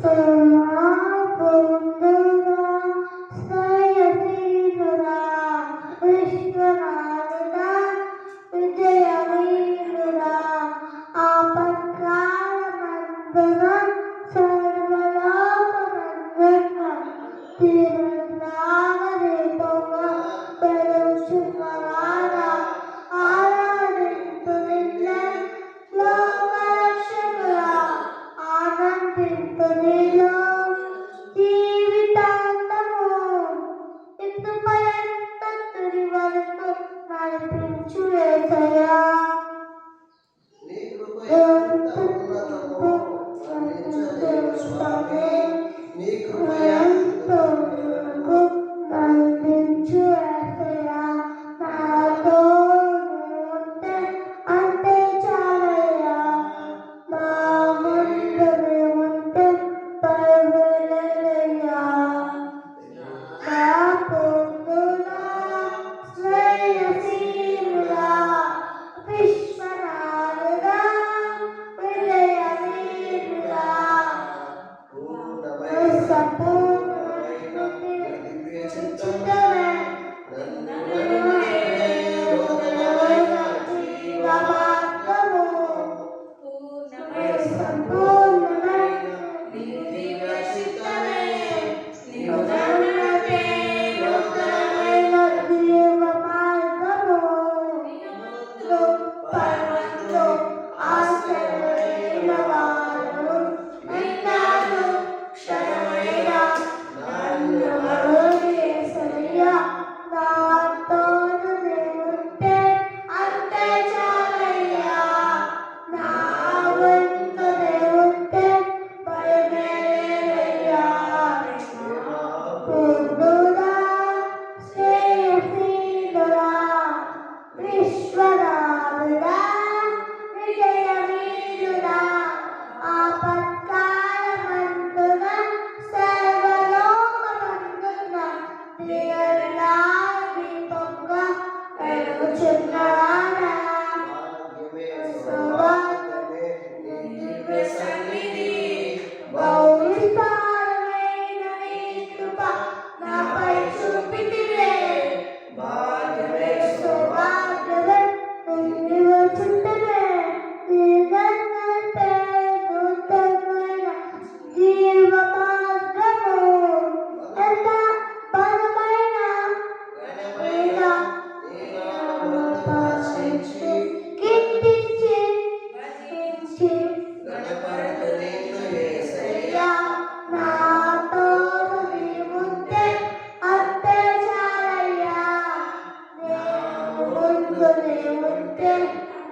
Selam Oh.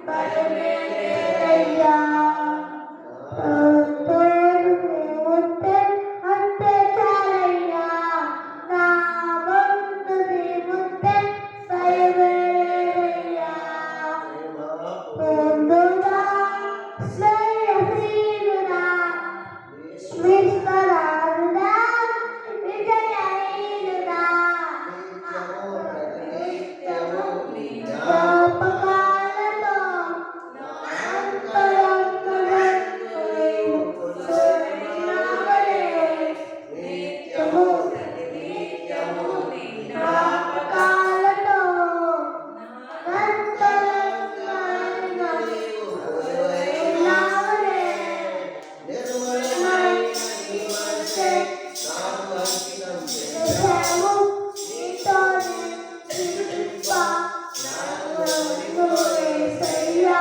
bye నాలో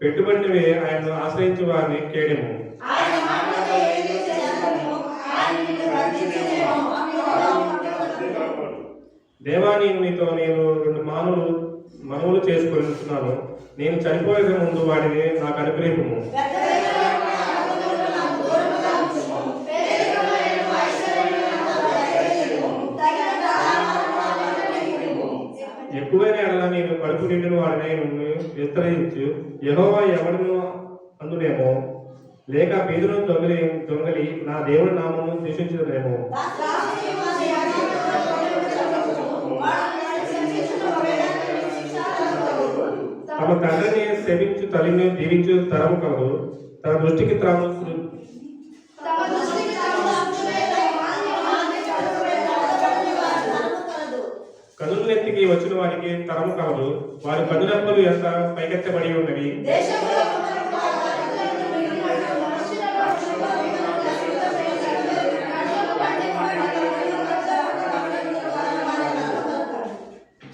పెట్టుబడినవి ఆయనను ఆశ్రయించే వారిని కేడెము ఆయన మాటలతో ఏది చేయగలము? ఆయన నిన్ను రక్షించునేమో. అమ్మ దేవా నేను నీతో నేను రెండు మానులు మనవులు చేసుకుంటున్నాను నేను చనిపోయే ముందు వాడిని నాకు అనుగ్రహింపు ఎక్కువైన నేను కడుపు నిండిన వాడినే విస్తరించు. యెహోవా ఎవరిను అందునేమో? లేక పేదలను దొంగలి దొంగలి నా దేవుడి నామము దూషించలేమో తమ తండ్రిని సేవించు తల్లిని దీవించు తరము కలదు. తన దృష్టికి కనులు నెత్తికి వచ్చిన వారికి తరము కలదు. వారి కనురెప్పలు ఎంత పైకెత్తబడి ఉన్నవి?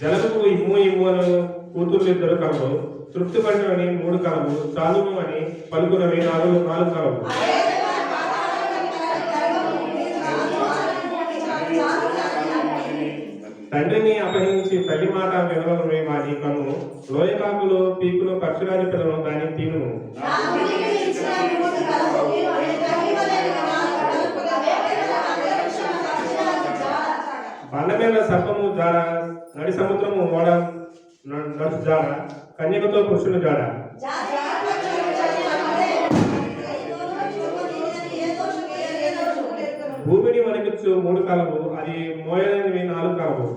జలముకు ఇమ్ము ఇమ్ము అని కూతుర్లు ఇద్దరు కలవు తృప్తి పడినవని మూడు కలవు చాలుము అని పలుకునవి నాలుగు నాలుగు కలవు. తండ్రిని అపహరించి తల్లి మాట వినవలమే వారి కను లోయకాకులు పీకులు పక్షురాజు పిల్లలు దాని తీను బండ మీద సర్పము జాడ నడి సముద్రము ఓడ నడుచు జాడ కన్యకతో పురుషుని జాడ. మూడు కాలము అది మోయలేనివి నాలుగు కాలము.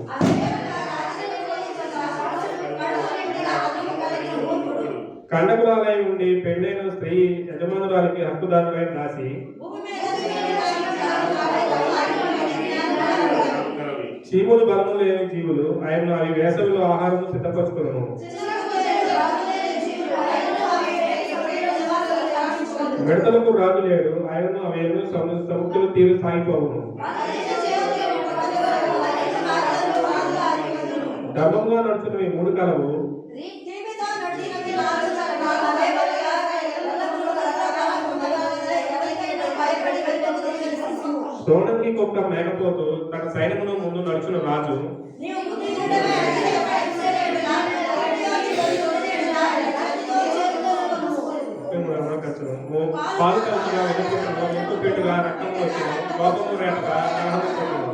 కండకురాలై ఉండి పెళ్ళైన స్త్రీ యజమానురాలకి హక్కుదారులై దాసి చీములు బలము లేని జీవులు ఆయన అవి వేసవిలో ఆహారం సిద్ధపరచుకును మిడతలకు రాజు లేడు ఆయనను అవి సము- తీరు సాగిపోవును? డబ్బంగా నడుచున్న ఈ మూడు కాలము సోనంకి ఒక మేకపోతు తన సైన్యమును ముందు నడుచున్న రాజు పాలు కలుపుగా వెనుకను ముక్కు పెట్టుగా రక్తము వచ్చిన కోపము రేటగా దాహము